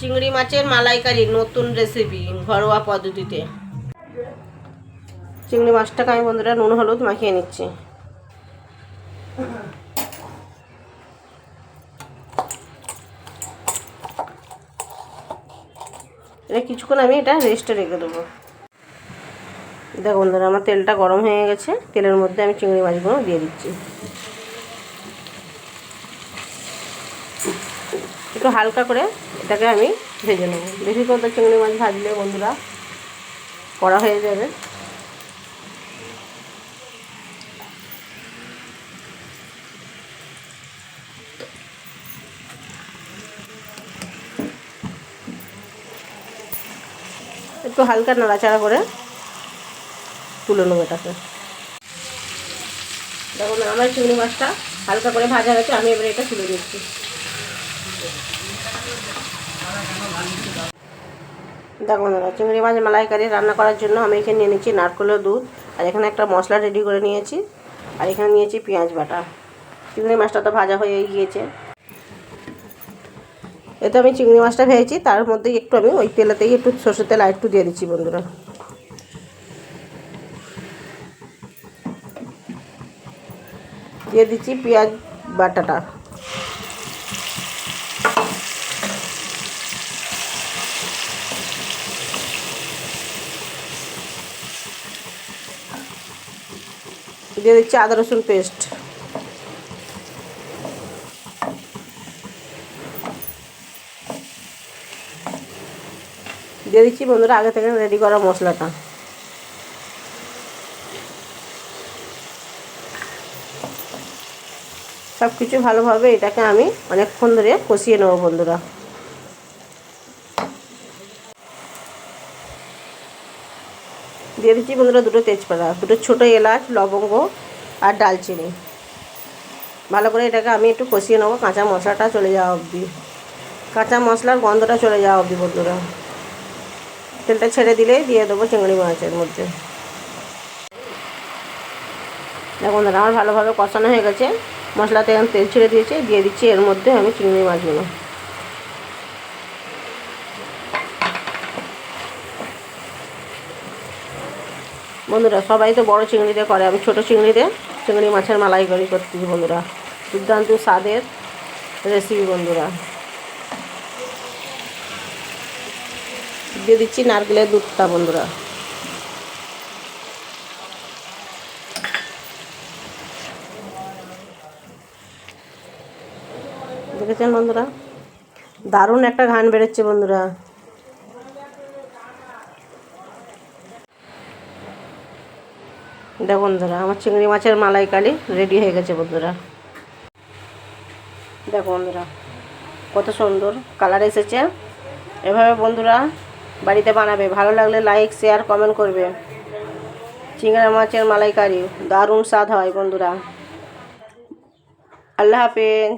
চিংড়ি মাছের মালাইকারি, নতুন রেসিপি ঘরোয়া পদ্ধতিতে। চিংড়ি মাছটাকে আমি বন্ধুরা নুন, হলুদ মাখিয়ে নিচ্ছি। এটা কিছুক্ষণ আমি এটা রেস্টে রেখে দেবো। দেখো বন্ধুরা, আমার তেলটা গরম হয়ে গেছে, তেলের মধ্যে আমি চিংড়ি মাছগুলো দিয়ে দিচ্ছি। একটু হালকা করে এটাকে আমি ভেজে নেব। বেশি করে তো চিংড়ি মাছ ভাজলে বন্ধুরা কড়া হয়ে যাবে। একটু হালকা নাড়াচাড়া করে তুলে নেব এটাকে। দেখুন, আমার চিংড়ি মাছটা হালকা করে ভাজা গেছে আমি এবারে এটা তুলে নিচ্ছি। দেখুন দাদা চিংড়ি মাছ মালাইকারি রান্না করার জন্য আমি এখানে নিয়ে নিচ্ছি নারকেলের দুধ, আর এখানে একটা মশলা রেডি করে নিয়েছি, আর এখানে নিয়েছি পেঁয়াজ বাটা। চিংড়ি মাছটা তো ভাজা হয়ে গিয়েছে। এতে আমি চিংড়ি মাছটা ভেজেছি, তার মধ্যে একটু আমি ওই তেলেতেই একটু সর্ষের তেল একটু দিয়ে দিচ্ছি বন্ধুরা। দিয়ে দিচ্ছি পেঁয়াজ বাটাটা। দিয়ে দিচ্ছি আদা রসুন পেস্ট। দিয়ে দিচ্ছি বন্ধুরা আগে থেকে রেডি করা মশলাটা। সব কিছু ভালোভাবে এটাকে আমি অনেকক্ষণ ধরে কষিয়ে নেব বন্ধুরা। দিয়ে দিচ্ছি বন্ধুরা দুটো তেজপাতা, দুটো ছোটো এলাচ, লবঙ্গ আর ডালচিনি। ভালো করে এটাকে আমি একটু কষিয়ে নেব, কাঁচা মশলাটা চলে যাওয়া অবধি। কাঁচা মশলার গন্ধটা চলে যাওয়া অবধি বন্ধুরা। তেলটা ছেড়ে দিলেই দিয়ে দেবো চিংড়ি মাছের মধ্যে। দেখুন দাদা আমার ভালোভাবে কষানো হয়ে গেছে। মশলাতে এখন তেল ছেড়ে দিয়েছে, দিয়ে দিচ্ছি এর মধ্যে আমি চিংড়ি মাছগুলো। বন্ধুরা, সবাই তো বড় চিংড়িতে করে, আমি ছোট চিংড়িতে চিংড়ি মাছের মালাইকারি করতেছি বন্ধুরা। দুর্দান্ত স্বাদের রেসিপি বন্ধুরা। দিয়ে দিচ্ছি নারকেলের দুধটা বন্ধুরা। দেখেছেন বন্ধুরা? দারুণ একটা ঘান বেরোচ্ছে বন্ধুরা। দেখো বন্ধুরা, আমার চিংড়ি মাছের মালাইকারি রেডি হয়ে গেছে বন্ধুরা। দেখো বন্ধুরা, কত সুন্দর কালার এসেছে। এভাবে বন্ধুরা বাড়িতে বানাবে। ভালো লাগলে লাইক শেয়ার কমেন্ট করবে। চিংড়া মাছের মালাইকারি দারুণ স্বাদ হয় বন্ধুরা। আল্লাহ হাফেজ।